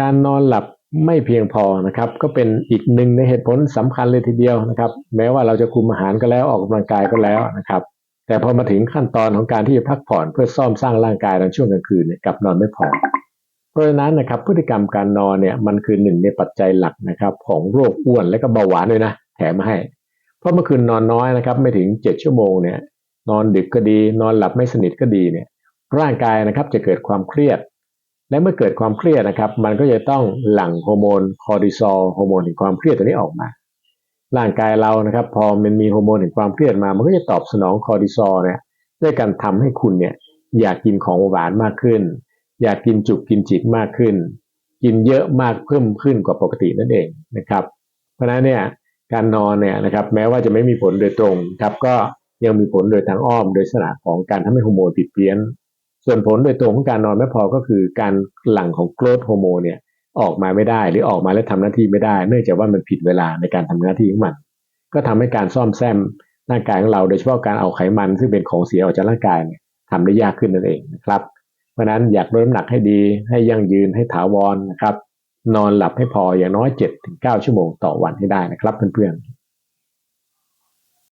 การนอนหลับไม่เพียงพอนะครับ ก็เป็นอีกหนึ่งในเหตุผลสำคัญเลยทีเดียวนะครับ แม้ว่าเราจะคุมอาหารก็แล้วออกกำลังกายก็แล้วนะครับ แต่พอมาถึงขั้นตอนของการที่จะพักผ่อนเพื่อซ่อมสร้างร่างกายในช่วงกลางคืนเนี่ยกับนอนไม่พอเพราะฉะนั้นนะครับพฤติกรรมการนอนเนี่ยมันคือหนึ่งในปัจจัยหลักนะครับ ของโรคอ้วนและก็เบาหวานด้วยนะแถมมาให้ เพราะเมื่อคืนนอนน้อยนะครับ ไม่ถึงเจ็ดชั่วโมงเนี่ยนอนดึกก็ดี นอนหลับไม่สนิทก็ดีเนี่ยร่างกายนะครับจะเกิดความเครียด และเมื่อเกิดความเครียดนะครับ มันก็จะต้องหลั่งฮอร์โมนคอร์ติซอลฮอร์โมนแห่งความเครียดตัวนี้ออกมา ร่างกายเรานะครับ พอมันมีฮอร์โมนแห่งความเครียดมา มันก็จะตอบสนองคอร์ติซอลเนี่ยด้วยการทำให้คุณเนี่ยอยากกินของหวานมากขึ้น อยากกินจุกกินจิกมากขึ้น กินเยอะมากเพิ่มขึ้นกว่าปกตินั่นเองนะครับ เพราะฉะนั้นเนี่ยการนอนเนี่ยนะครับแม้ว่าจะไม่มีผลโดยตรงครับก็ยังมีผลโดยทางอ้อมโดยสนาของการทำให้ฮอร์โมนผิดเพี้ยน ส่วนผลโดยตรงของการนอนไม่พอก็คือการหลั่งของโกรทโฮอร์โมนเนี่ยออกมาไม่ได้หรือออกมาแล้วทำหน้าที่ไม่ได้ เนื่องจากว่ามันผิดเวลาในการทำหน้าที่ของมัน ก็ทำให้การซ่อมแซมร่างกายของเราโดยเฉพาะการเอาไขมันซึ่งเป็นของเสียออกจากร่างกายเนี่ยทำได้ยากขึ้นนั่นเองนะครับ เพราะฉะนั้นอยากลดน้ำหนักให้ดี ให้ยั่งยืนให้ถาวรนะครับ นอนหลับให้พออย่างน้อย 7-9 ชั่วโมงต่อวันให้ได้นะครับเพื่อนๆ